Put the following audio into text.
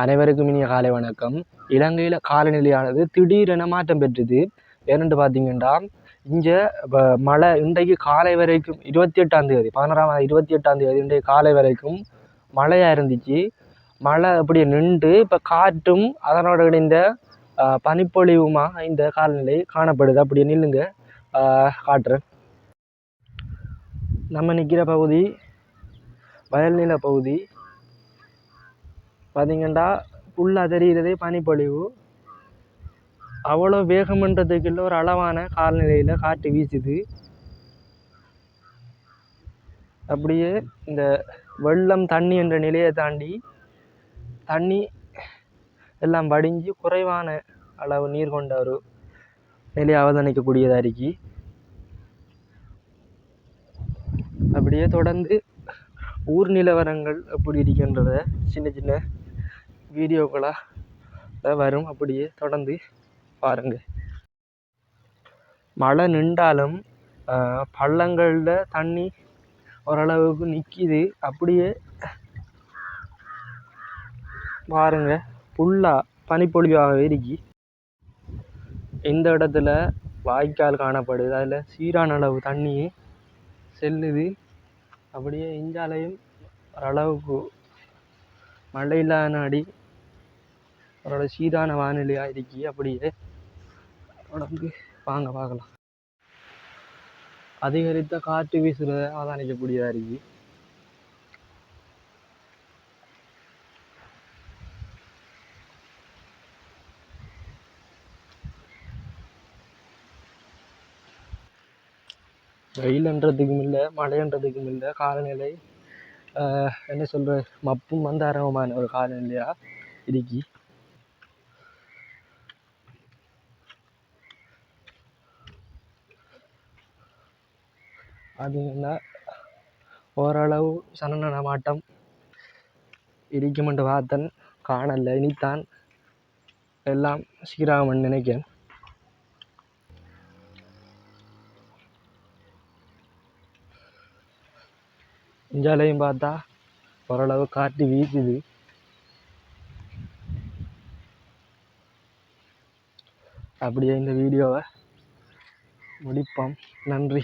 அனைவருக்கும் இனிய காலை வணக்கம். இலங்கையில் காலநிலையானது திடீரென மாற்றம் பெற்றது. ஏனென்று பார்த்தீங்கன்னா இங்கே இப்போ மழை இன்றைக்கு காலை வரைக்கும் இருபத்தி எட்டாம் தேதி பதினோராம் இருபத்தி எட்டாம் தேதி இன்றைக்கு காலை வரைக்கும் மழையாக இருந்துச்சு. மழை அப்படியே நின்று இப்போ காற்றும் அதனோட இணைந்த பனிப்பொழிவுமாக இந்த காலநிலை காணப்படுது. அப்படியே நில்லுங்க. காட்டுறேன். நம்ம நிற்கிற பகுதி வயல்நில பகுதி பார்த்தீங்கன்னா ஃபுல்லாக தெரிகிறதே பனிப்பொழிவு. அவ்வளோ வேகம்ன்றதுக்குள்ள ஒரு அளவான காலநிலையில் காற்று வீசுது. அப்படியே இந்த வெள்ளம் தண்ணி என்ற நிலையை தாண்டி தண்ணி எல்லாம் வடிஞ்சு குறைவான அளவு நீர் கொண்ட ஒரு நிலையை அவதானிக்கக்கூடியதாக இருக்கு. அப்படியே தொடர்ந்து ஊர் நிலவரங்கள் எப்படி இருக்கின்றத சின்ன சின்ன வீடியோக்களாக வரும். அப்படியே தொடர்ந்து பாருங்கள் மழை நின்றாலும் பள்ளங்களில் தண்ணி ஓரளவுக்கு நிற்கிது அப்படியே பாருங்க. ஃபுல்லாக பனிப்பொழிவாகவே இருக்கு இந்த இடத்துல வாய்க்கால் காணப்படுது. அதில் சீரான அளவு தண்ணி செல்லுது. அப்படியே இஞ்சாலையும் ஓரளவுக்கு மழை இல்லாத நாடி அவரோட சீரான வானிலையாக இருக்கி அப்படியே தொடர்ந்து வாங்க பார்க்கலாம். அதிகரித்த காற்று வீசுறத அவதானிக்கக்கூடியதாக இருக்கு வெயில்ன்றதுக்கும் இல்லை மழைன்றதுக்கும் இல்லை காலநிலை என்ன சொல்கிற மப்பும் மந்தாரமுமான ஒரு காலநிலையாக இருக்கு. அது என்ன? ஓரளவு சலன நடமாட்டம் இருக்குமென்று பார்த்தன். காணல இனித்தான் எல்லாம் சீராகும்னு நினைக்கேன் இஞ்சாலையும் பார்த்தா ஓரளவு காற்று வீசுது. அப்படியே இந்த வீடியோவை முடிப்போம். நன்றி.